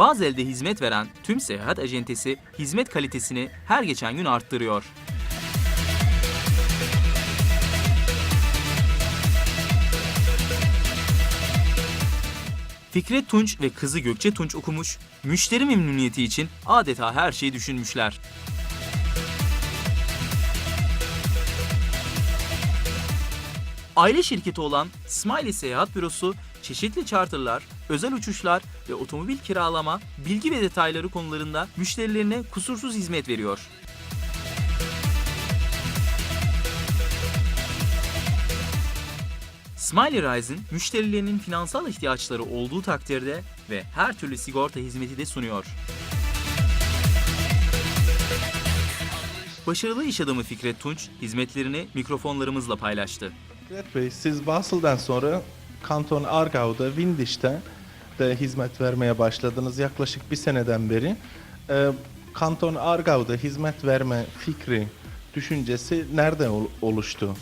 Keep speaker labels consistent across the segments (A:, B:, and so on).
A: Bazel'de hizmet veren tüm seyahat acentesi hizmet kalitesini her geçen gün arttırıyor. Fikret Tunç ve kızı Gökçe Tunç okumuş, müşteri memnuniyeti için adeta her şeyi düşünmüşler. Aile şirketi olan Smiley Seyahat Bürosu, çeşitli charterlar, özel uçuşlar ve otomobil kiralama, bilgi ve detayları konularında müşterilerine kusursuz hizmet veriyor. Smiley Rise'ın müşterilerinin finansal ihtiyaçları olduğu takdirde ve her türlü sigorta hizmeti de sunuyor. Başarılı iş adamı Fikret Tunç hizmetlerini mikrofonlarımızla paylaştı.
B: Fikret Bey, siz Basel'den sonra Kanton Aargau'da, Windish'te de hizmet vermeye başladınız yaklaşık bir seneden beri. Ee, Kanton Aargau'da hizmet verme fikri, düşüncesi nereden ol- oluştu?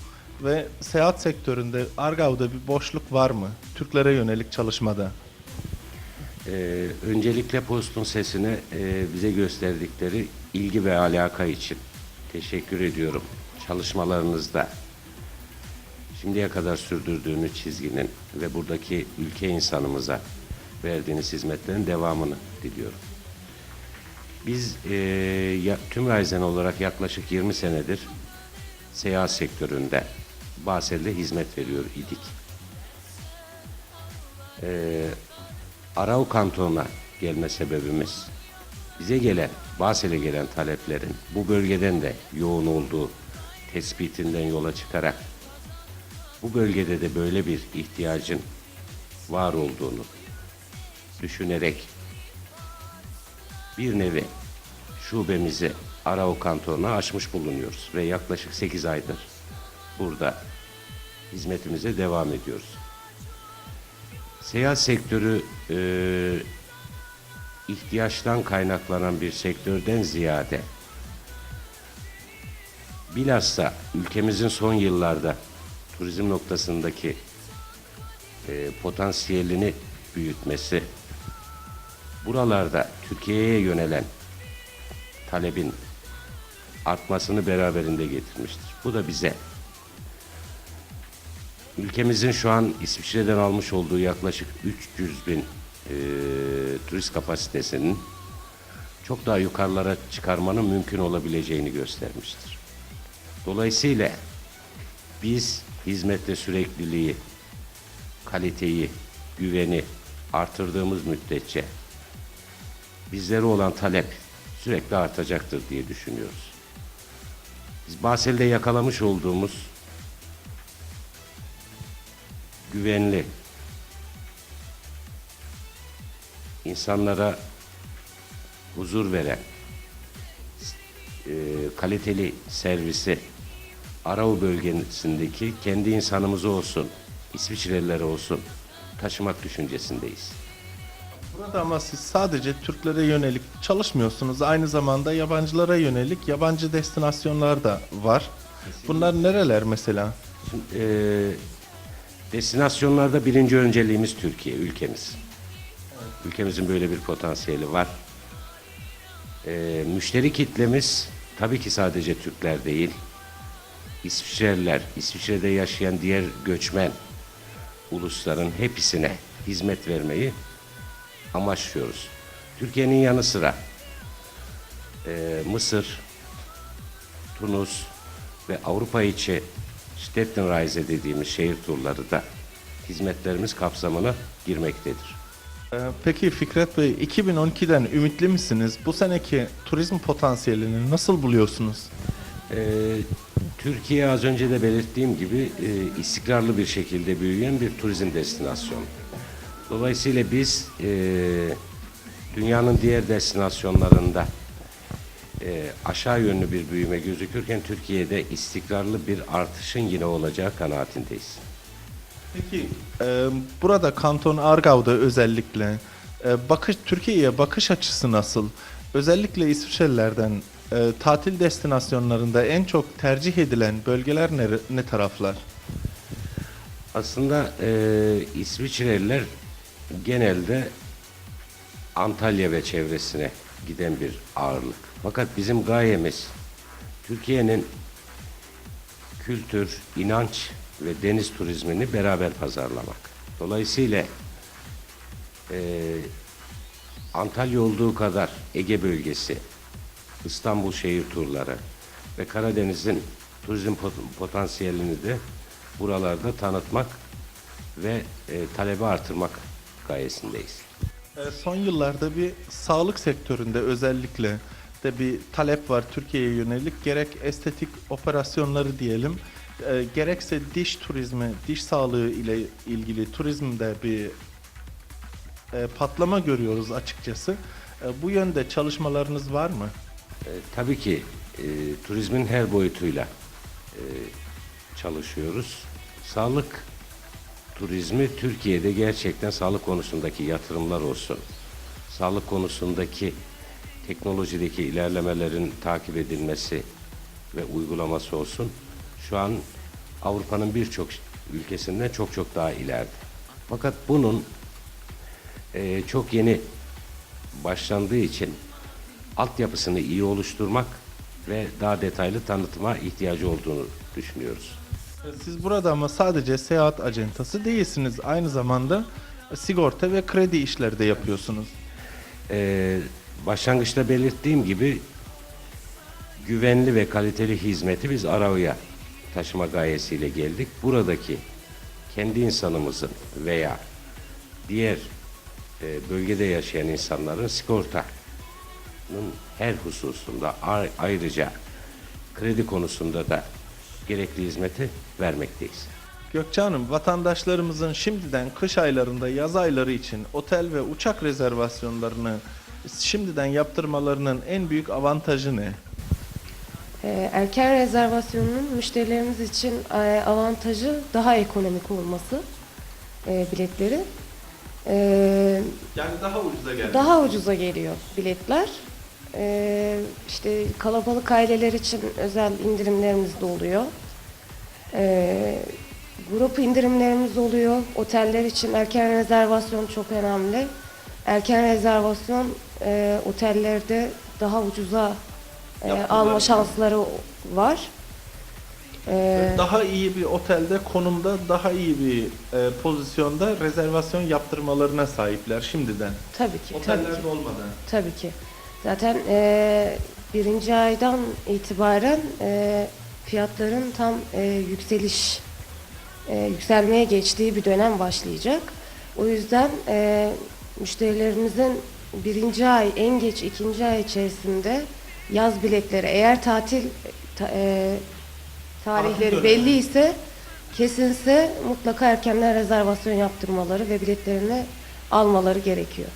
B: Ve seyahat sektöründe Aargau'da bir boşluk var mı? Türklere yönelik çalışmada.
C: Ee, öncelikle Post'un sesine e, bize gösterdikleri ilgi ve alaka için teşekkür ediyorum. Çalışmalarınızda şimdiye kadar sürdürdüğünüz çizginin ve buradaki ülke insanımıza verdiğiniz hizmetlerin devamını diliyorum. Biz e, ya, tüm Raizen olarak yaklaşık 20 senedir seyahat sektöründe Basel'de hizmet veriyor idik. Arau kantonuna gelme sebebimiz bize gelen, Basel'e gelen taleplerin bu bölgeden de yoğun olduğu tespitinden yola çıkarak bu bölgede de böyle bir ihtiyacın var olduğunu düşünerek bir nevi şubemizi Arau kantonuna açmış bulunuyoruz ve yaklaşık 8 aydır burada hizmetimize devam ediyoruz. Seyahat sektörü e, ihtiyaçtan kaynaklanan bir sektörden ziyade bilhassa ülkemizin son yıllarda turizm noktasındaki e, potansiyelini büyütmesi, buralarda Türkiye'ye yönelen talebin artmasını beraberinde getirmiştir. Bu da bize Ülkemizin şu an İsviçre'den almış olduğu yaklaşık 300 bin e, turist kapasitesinin çok daha yukarılara çıkarmanın mümkün olabileceğini göstermiştir. Dolayısıyla biz hizmette sürekliliği, kaliteyi, güveni artırdığımız müddetçe bizlere olan talep sürekli artacaktır diye düşünüyoruz. Biz Basel'de yakalamış olduğumuz güvenli, insanlara huzur veren, e, kaliteli servisi Arau bölgesindeki kendi insanımız olsun, İsviçreliler olsun taşımak düşüncesindeyiz.
B: Burada ama siz sadece Türklere yönelik çalışmıyorsunuz. Aynı zamanda yabancılara yönelik yabancı destinasyonlar da var. Bunlar nereler mesela?
C: Şimdi, e, destinasyonlarda birinci önceliğimiz Türkiye, ülkemiz. Ülkemizin böyle bir potansiyeli var. E, müşteri kitlemiz tabii ki sadece Türkler değil. İsviçreliler, İsviçre'de yaşayan diğer göçmen ulusların hepsine hizmet vermeyi amaçlıyoruz. Türkiye'nin yanı sıra e, Mısır, Tunus ve Avrupa içi Stettenreise dediğimiz şehir turları da hizmetlerimiz kapsamına girmektedir.
B: Ee, Peki Fikret Bey 2012'den ümitli misiniz? Bu seneki turizm potansiyelini nasıl buluyorsunuz?
C: Ee, Türkiye az önce de belirttiğim gibi e, istikrarlı bir şekilde büyüyen bir turizm destinasyonu. Dolayısıyla biz e, dünyanın diğer destinasyonlarında e, aşağı yönlü bir büyüme gözükürken Türkiye'de istikrarlı bir artışın yine olacağı kanaatindeyiz.
B: Peki e, burada Kanton Aargau'da özellikle e, bakış Türkiye'ye bakış açısı nasıl? Özellikle İsviçrelilerden e, tatil destinasyonlarında en çok tercih edilen bölgeler ne, ne taraflar?
C: Aslında e, İsviçreliler genelde Antalya ve çevresine giden bir ağırlık. Fakat bizim gayemiz Türkiye'nin kültür, inanç ve deniz turizmini beraber pazarlamak. Dolayısıyla eee, Antalya olduğu kadar Ege bölgesi, İstanbul şehir turları ve Karadeniz'in turizm pot- potansiyelini de buralarda tanıtmak ve e, talebi artırmak gayesindeyiz.
B: E, Son yıllarda bir sağlık sektöründe özellikle de bir talep var Türkiye'ye yönelik. Gerek estetik operasyonları diyelim, e, gerekse diş turizmi, diş sağlığı ile ilgili turizmde bir e, patlama görüyoruz açıkçası. E, Bu yönde çalışmalarınız var mı?
C: E, tabii ki e, turizmin her boyutuyla e, çalışıyoruz. Sağlık turizmi Türkiye'de gerçekten sağlık konusundaki yatırımlar olsun, sağlık konusundaki teknolojideki ilerlemelerin takip edilmesi ve uygulaması olsun. Şu an Avrupa'nın birçok ülkesinden çok çok daha ileride. Fakat bunun e, çok yeni başlandığı için altyapısını iyi oluşturmak ve daha detaylı tanıtıma ihtiyacı olduğunu düşünüyoruz.
B: Siz burada ama sadece seyahat acentası değilsiniz. Aynı zamanda sigorta ve kredi işleri de yapıyorsunuz.
C: Ee, başlangıçta belirttiğim gibi güvenli ve kaliteli hizmeti biz Arava'ya taşıma gayesiyle geldik. Buradaki kendi insanımızın veya diğer e, bölgede yaşayan insanların sigortanın her hususunda ayrıca kredi konusunda da gerekli hizmeti vermekteyiz.
B: Gökçe Hanım, vatandaşlarımızın şimdiden kış aylarında, yaz ayları için otel ve uçak rezervasyonlarını şimdiden yaptırmalarının en büyük avantajı ne?
D: Ee, Erken rezervasyonun müşterilerimiz için e, avantajı daha ekonomik olması e, biletleri. Ee,
B: Yani daha ucuza geldi.
D: Daha ucuza geliyor biletler. Ee, işte kalabalık aileler için özel indirimlerimiz de oluyor. Ee, grup indirimlerimiz oluyor. Oteller için erken rezervasyon çok önemli. Erken rezervasyon e, otellerde daha ucuza e,
B: Yaptılar.
D: alma şansları var. Ee,
B: Daha iyi bir otelde, konumda, daha iyi bir e, pozisyonda rezervasyon yaptırmalarına sahipler şimdiden.
D: tabii ki, tabii ki.
B: Otellerde olmadan.
D: Tabii ki. Zaten e, birinci aydan itibaren e, fiyatların tam e, yükseliş, e, yükselmeye geçtiği bir dönem başlayacak. O yüzden e, müşterilerimizin birinci ay, en geç ikinci ay içerisinde yaz biletleri, eğer tatil ta- e, tarihleri belli ise kesinse mutlaka erkenden rezervasyon yaptırmaları ve biletlerini almaları gerekiyor.